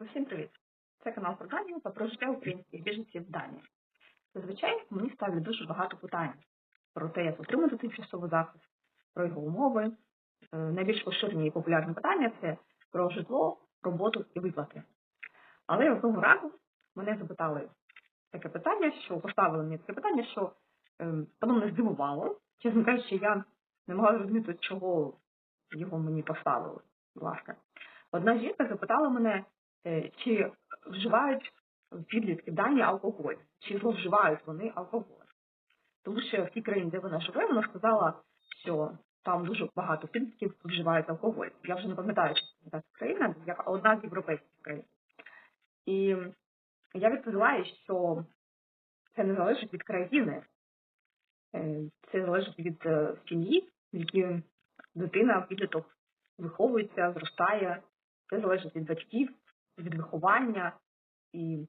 Усім привіт! Це канал про Данію та про життя українських біженців в Данії. Зазвичай мені ставлять дуже багато питань про те, як отримати тимчасовий захист, про його умови. Е, Найбільш поширені і популярні питання це про житло, роботу і виплати. Але одного разу мене запитали таке питання, що поставили мені таке питання, що е, воно мене здивувало. Чесно кажучи, я не могла зрозуміти, чого його мені поставили. Будь ласка. Одна жінка запитала мене, чи вживають підлітки в Данії алкоголь, чи зловживають вони алкоголь. Тому що в тій країні, де вона живе, вона сказала, що там дуже багато підлітків вживають алкоголь. Я вже не пам'ятаю, чи це країна, як одна з європейських країн. І я відповіла що це не залежить від країни, Е, це залежить від е, сім'ї, в якій дитина, підліток виховується, зростає. Це залежить від батьків, від виховання і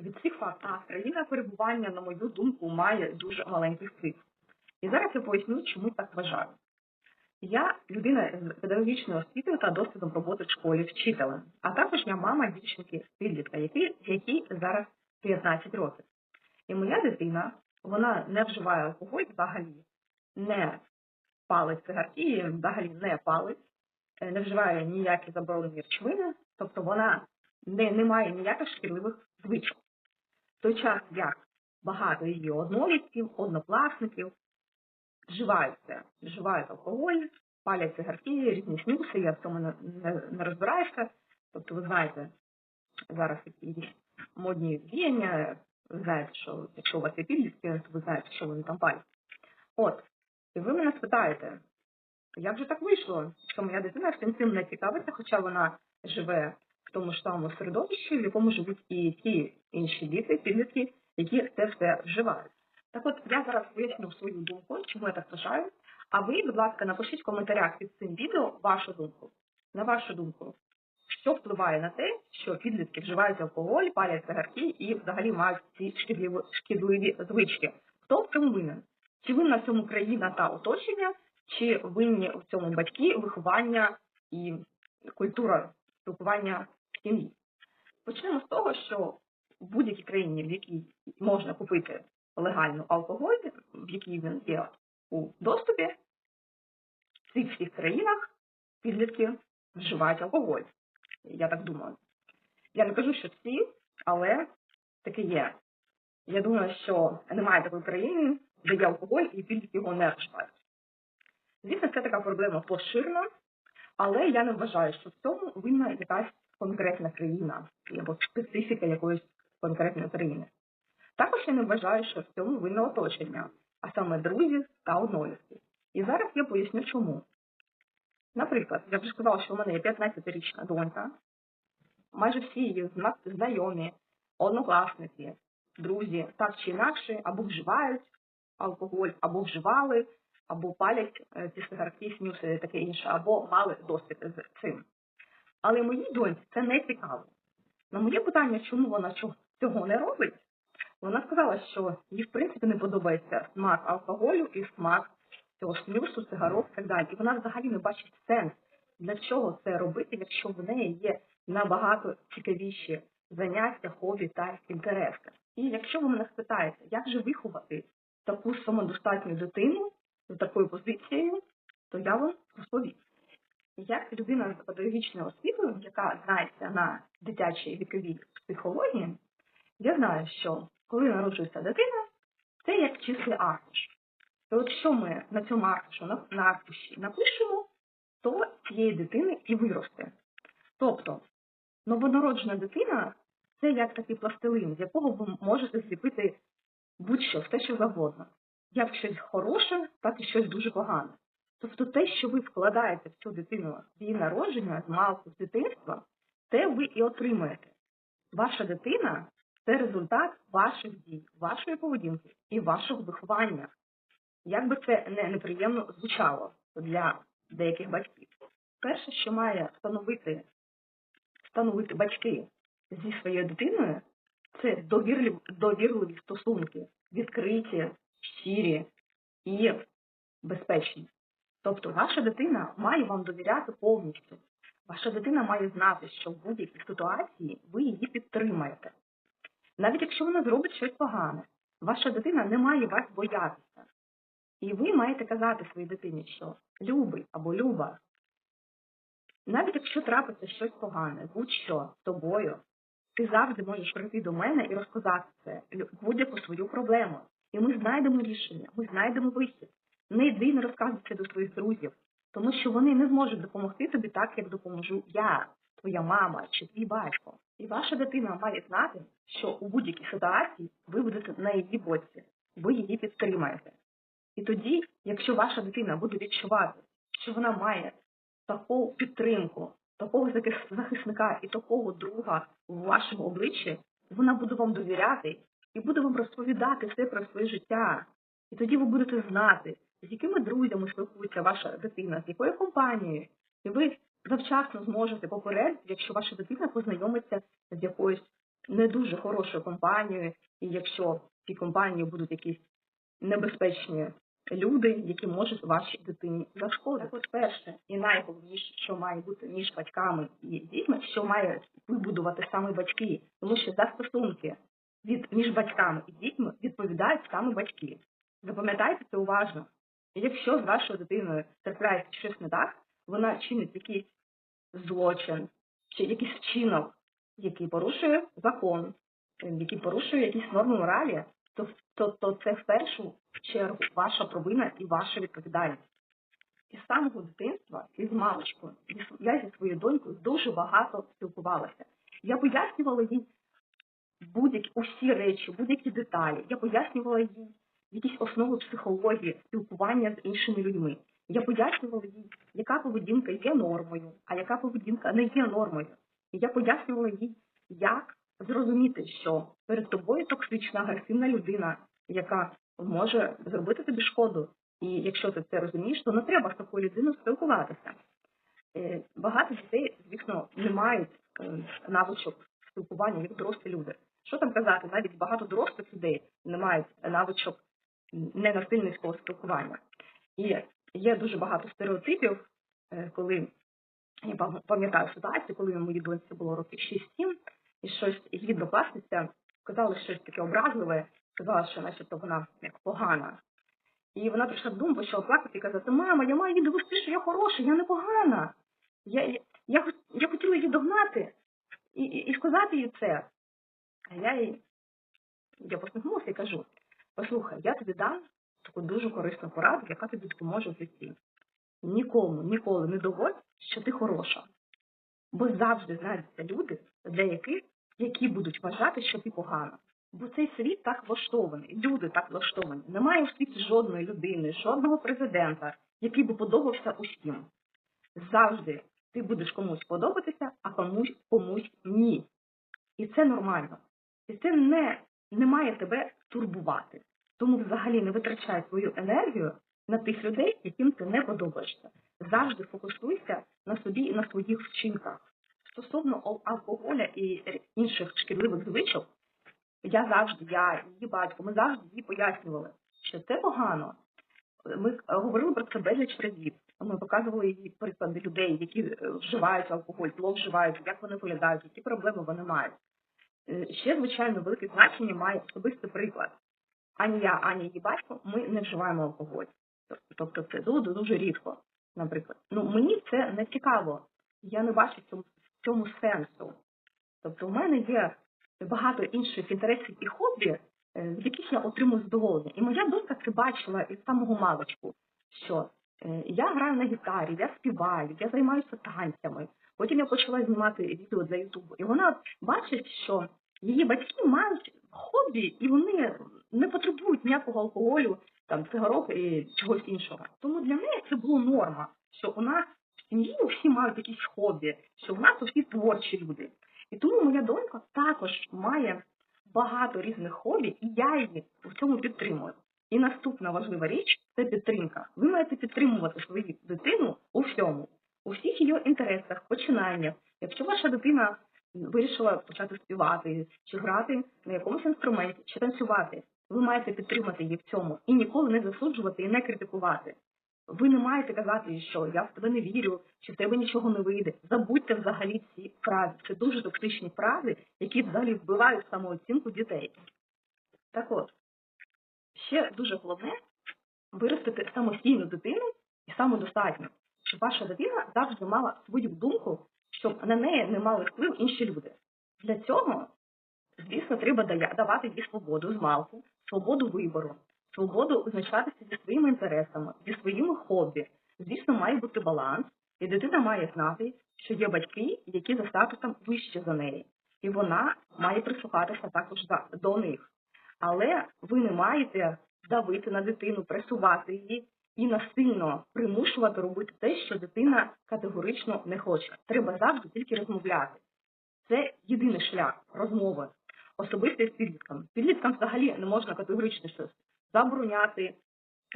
від всіх фактів. А країна перебування, на мою думку, має дуже маленький вплив. І зараз я поясню, чому так вважаю. Я людина з педагогічною освітою та досвідом роботи в школі вчителем, а також я мама дівчинки підлітка, якій зараз 15 років. І моя дитина, вона не вживає алкоголь взагалі, не палить цигарки, взагалі не палить, не вживає ніякі заборонені речовини, тобто вона не, не має ніяких шкідливих звичок. В той час, як багато її однолітків, однокласників вживають це, вживають алкоголь, палять цигарки, різні снюси, я в цьому не, не, не розбираюся. Тобто, ви знаєте, зараз такі модні віяння, ви знаєте, що якщо у вас є підлітки, то ви знаєте, що вони там палять. От, і ви мене спитаєте, як же так вийшло, що моя дитина всім цим не цікавиться, хоча вона живе в тому ж самому середовищі, в якому живуть і ті інші діти, підлітки, які це все вживають. Так от я зараз поясню свою думку, чому я так вважаю. А ви, будь ласка, напишіть в коментарях під цим відео вашу думку. На вашу думку, що впливає на те, що підлітки вживають алкоголь, палять цигарки і взагалі мають ці шкідливі, шкідливі звички. Хто в цьому винен? Чи винна в цьому країна та оточення, чи винні в цьому батьки, виховання і культура спілкування в сім'ї? Почнемо з того, що в будь-якій країні, в якій можна купити легально алкоголь, в якій він є у доступі, в цих всіх країнах підлітки вживають алкоголь. Я так думаю. Я не кажу, що всі, але таке є. Я думаю, що немає такої країни, де є алкоголь і підлітки його не вживають. Звісно, це така проблема поширена, але я не вважаю, що в цьому винна якась конкретна країна або специфіка якоїсь конкретної країни. Також я не вважаю, що в цьому винне оточення, а саме друзі та однолітки. І зараз я поясню чому. Наприклад, я вже сказала, що у мене є 15-річна донька, майже всі її знайомі, однокласники, друзі так чи інакше або вживають алкоголь, або вживали, або палять е, ці сигарки, снюси і таке інше, або мали досвід з цим. Але моїй доньці це не цікаво. На моє питання, чому вона цього не робить, вона сказала, що їй в принципі не подобається смак алкоголю і смак цього снюсу, цигарок і так далі. І вона взагалі не бачить сенс, для чого це робити, якщо в неї є набагато цікавіші заняття, хобі та інтереси. І якщо ви мене спитаєте, як же виховати таку самодостатню дитину з такою позицією, то я вам розповім. Як людина з педагогічною освітою, яка знається на дитячій віковій психології, я знаю, що коли народжується дитина, це як числий аркуш. І от що ми на цьому аркушу, на аркуші напишемо, то цієї дитини і виросте. Тобто, новонароджена дитина це як такий пластилин, з якого ви можете зліпити будь-що, все що завгодно. Як щось хороше, так і щось дуже погане. Тобто те, що ви вкладаєте в цю дитину з її народження, з малку, з дитинства, те ви і отримаєте. Ваша дитина це результат ваших дій, вашої поведінки і вашого виховання. Як би це не неприємно звучало для деяких батьків. Перше, що має встановити, встановити батьки зі своєю дитиною, це довірливі, довірливі стосунки, відкриті, щирі і безпечні. Тобто ваша дитина має вам довіряти повністю. Ваша дитина має знати, що в будь-якій ситуації ви її підтримаєте. Навіть якщо вона зробить щось погане, ваша дитина не має вас боятися. І ви маєте казати своїй дитині, що любий або люба, навіть якщо трапиться щось погане, будь-що з тобою, ти завжди можеш прийти до мене і розказати це, будь-яку свою проблему. І ми знайдемо рішення, ми знайдемо вихід. Не йди не розказуй до своїх друзів, тому що вони не зможуть допомогти тобі так, як допоможу я, твоя мама чи твій батько. І ваша дитина має знати, що у будь-якій ситуації ви будете на її боці, ви її підтримаєте. І тоді, якщо ваша дитина буде відчувати, що вона має таку підтримку, такого захисника і такого друга в вашому обличчі, вона буде вам довіряти і буде вам розповідати все про своє життя. І тоді ви будете знати, з якими друзями спілкується ваша дитина, з якою компанією. І ви завчасно зможете попередити, якщо ваша дитина познайомиться з якоюсь не дуже хорошою компанією, і якщо в цій компанії будуть якісь небезпечні люди, які можуть вашій дитині зашкодити. Так от перше і найголовніше, що має бути між батьками і дітьми, що має вибудувати саме батьки, тому що за стосунки від між батьками і дітьми відповідають саме батьки. Запам'ятайте це уважно. Якщо з вашою дитиною трапляється щось не так, вона чинить якийсь злочин чи якийсь вчинок, який порушує закон, е, який порушує якісь норми моралі, то, то, то це в першу чергу ваша провина і ваша відповідальність. І з самого дитинства, і з маличкою, я зі своєю донькою дуже багато спілкувалася. Я пояснювала їй будь-які усі речі, будь-які деталі. Я пояснювала їй якісь основи психології, спілкування з іншими людьми. Я пояснювала їй, яка поведінка є нормою, а яка поведінка не є нормою. Я пояснювала їй, як зрозуміти, що перед тобою токсична, агресивна людина, яка може зробити тобі шкоду. І якщо ти це розумієш, то не треба з такою людиною спілкуватися. Е, Багато дітей, звісно, не мають е, навичок спілкування як дорослі люди. Що там казати, навіть багато дорослих людей не мають навичок ненасильницького спілкування. І є дуже багато стереотипів, е, коли я пам'ятаю ситуацію, коли моїй доньці було років 6-7, і щось її однокласниця сказала щось таке образливе, сказала, що начебто вона як погана. І вона прийшла додому, почала плакати і казати, мама, я маю їй довести, що я хороша, я не погана. Я, я, я, я хотіла її догнати і, і, сказати їй це. А я їй я посміхнулася і кажу: послухай, я тобі дам таку дуже корисну пораду, яка тобі допоможе в житті. Нікому ніколи не доводь, що ти хороша. Бо завжди знайдуться люди, для яких які будуть вважати, що ти погана. Бо цей світ так влаштований, люди так влаштовані. Немає у світі жодної людини, жодного президента, який би подобався усім. Завжди ти будеш комусь подобатися, а комусь комусь ні. І це нормально. І це не, не має тебе турбувати. Тому взагалі не витрачай свою енергію на тих людей, яким ти не подобаєшся. Завжди фокусуйся на собі і на своїх вчинках. Стосовно ал- алкоголя і інших шкідливих звичок, я завжди, я, її батько, ми завжди їй пояснювали, що це погано. Ми е, говорили про це безліч разів. Ми показували їй приклади людей, які е, вживають алкоголь, зловживають, як вони виглядають, які проблеми вони мають. Е, Ще, звичайно, велике значення має особистий приклад. Ані я, ані її батько, ми не вживаємо алкоголь. Тобто це дуже дуже рідко, наприклад. Ну мені це не цікаво. Я не бачу в цьому, цьому сенсу. Тобто, у мене є багато інших інтересів і хобі, е, з яких я отримую задоволення. І моя донька це бачила із самого маличку, що я граю на гітарі, я співаю, я займаюся танцями. Потім я почала знімати відео для Ютубу. І вона бачить, що її батьки мають хобі, і вони не потребують ніякого алкоголю, там цигарок і чогось іншого. Тому для неї це було норма, що у нас в сім'ї всі мають якісь хобі, що в нас усі творчі люди. І тому моя донька також має багато різних хобі, і я її в цьому підтримую. І наступна важлива річ це підтримка. Ви маєте підтримувати свою дитину у всьому, у всіх її інтересах, починаннях. Якщо ваша дитина вирішила почати співати, чи грати на якомусь інструменті, чи танцювати, ви маєте підтримати її в цьому і ніколи не засуджувати і не критикувати. Ви не маєте казати, що я в тебе не вірю, чи в тебе нічого не вийде. Забудьте взагалі ці фрази. Це дуже токсичні фрази, які взагалі вбивають самооцінку дітей. Так от, ще дуже головне виростити самостійну дитину і самодостатню, щоб ваша дитина завжди мала свою думку, щоб на неї не мали вплив інші люди. Для цього, звісно, треба давати їй свободу з малку, свободу вибору, свободу визначатися зі своїми інтересами, зі своїми хобі. Звісно, має бути баланс, і дитина має знати, що є батьки, які за статусом вище за неї, і вона має прислухатися також до них. Але ви не маєте давити на дитину, пресувати її і насильно примушувати робити те, що дитина категорично не хоче. Треба завжди тільки розмовляти. Це єдиний шлях розмови. Особисто з підлітком. Підліткам взагалі не можна категорично щось забороняти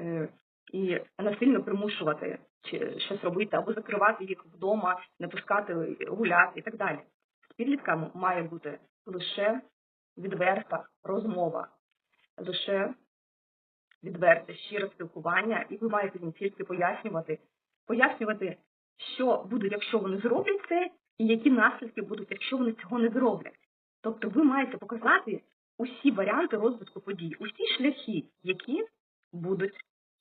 е, і насильно примушувати чи щось робити, або закривати їх вдома, не пускати гуляти і так далі. З підлітками має бути лише відверта розмова, лише відверте, щире спілкування, і ви маєте їм тільки пояснювати, пояснювати, що буде, якщо вони зроблять це, і які наслідки будуть, якщо вони цього не зроблять. Тобто ви маєте показати усі варіанти розвитку подій, усі шляхи, які будуть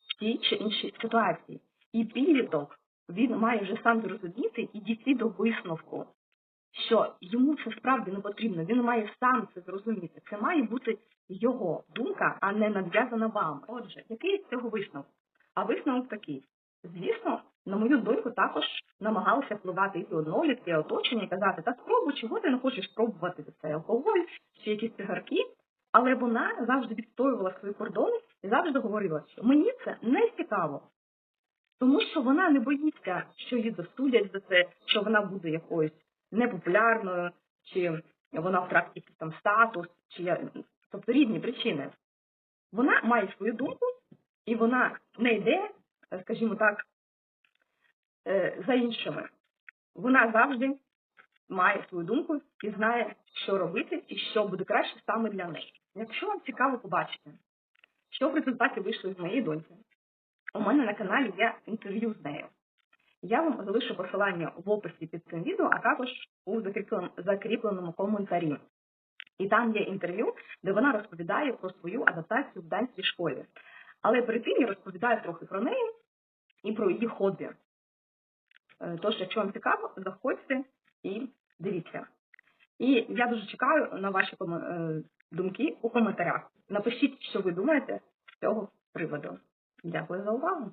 в тій чи іншій ситуації. І підліток він має вже сам зрозуміти і дійти до висновку, що йому це справді не потрібно. Він має сам це зрозуміти. Це має бути його думка, а не нав'язана вам. Отже, який з цього висновок? А висновок такий. Звісно, на мою доньку також намагалися впливати і однолітки, і оточення, і казати, та спробуй, чого ти не хочеш спробувати цей алкоголь чи якісь цигарки. Але вона завжди відстоювала свої кордони і завжди говорила, що мені це не цікаво. Тому що вона не боїться, що її засудять за це, що вона буде якоюсь непопулярною, чи вона втратить якийсь там статус, чи. Тобто різні причини. Вона має свою думку, і вона не йде, скажімо так, е, за іншими. Вона завжди має свою думку і знає, що робити і що буде краще саме для неї. Якщо вам цікаво побачити, що в результаті вийшло з моєї доньки, у мене на каналі є інтерв'ю з нею. Я вам залишу посилання в описі під цим відео, а також у закріпленому коментарі. І там є інтерв'ю, де вона розповідає про свою адаптацію в данській школі. Але перед тим я розповідаю трохи про неї і про її хобі. Е, Тож, якщо вам цікаво, заходьте і дивіться. І я дуже чекаю на ваші е, думки у коментарях. Напишіть, що ви думаєте з цього приводу. Дякую за увагу.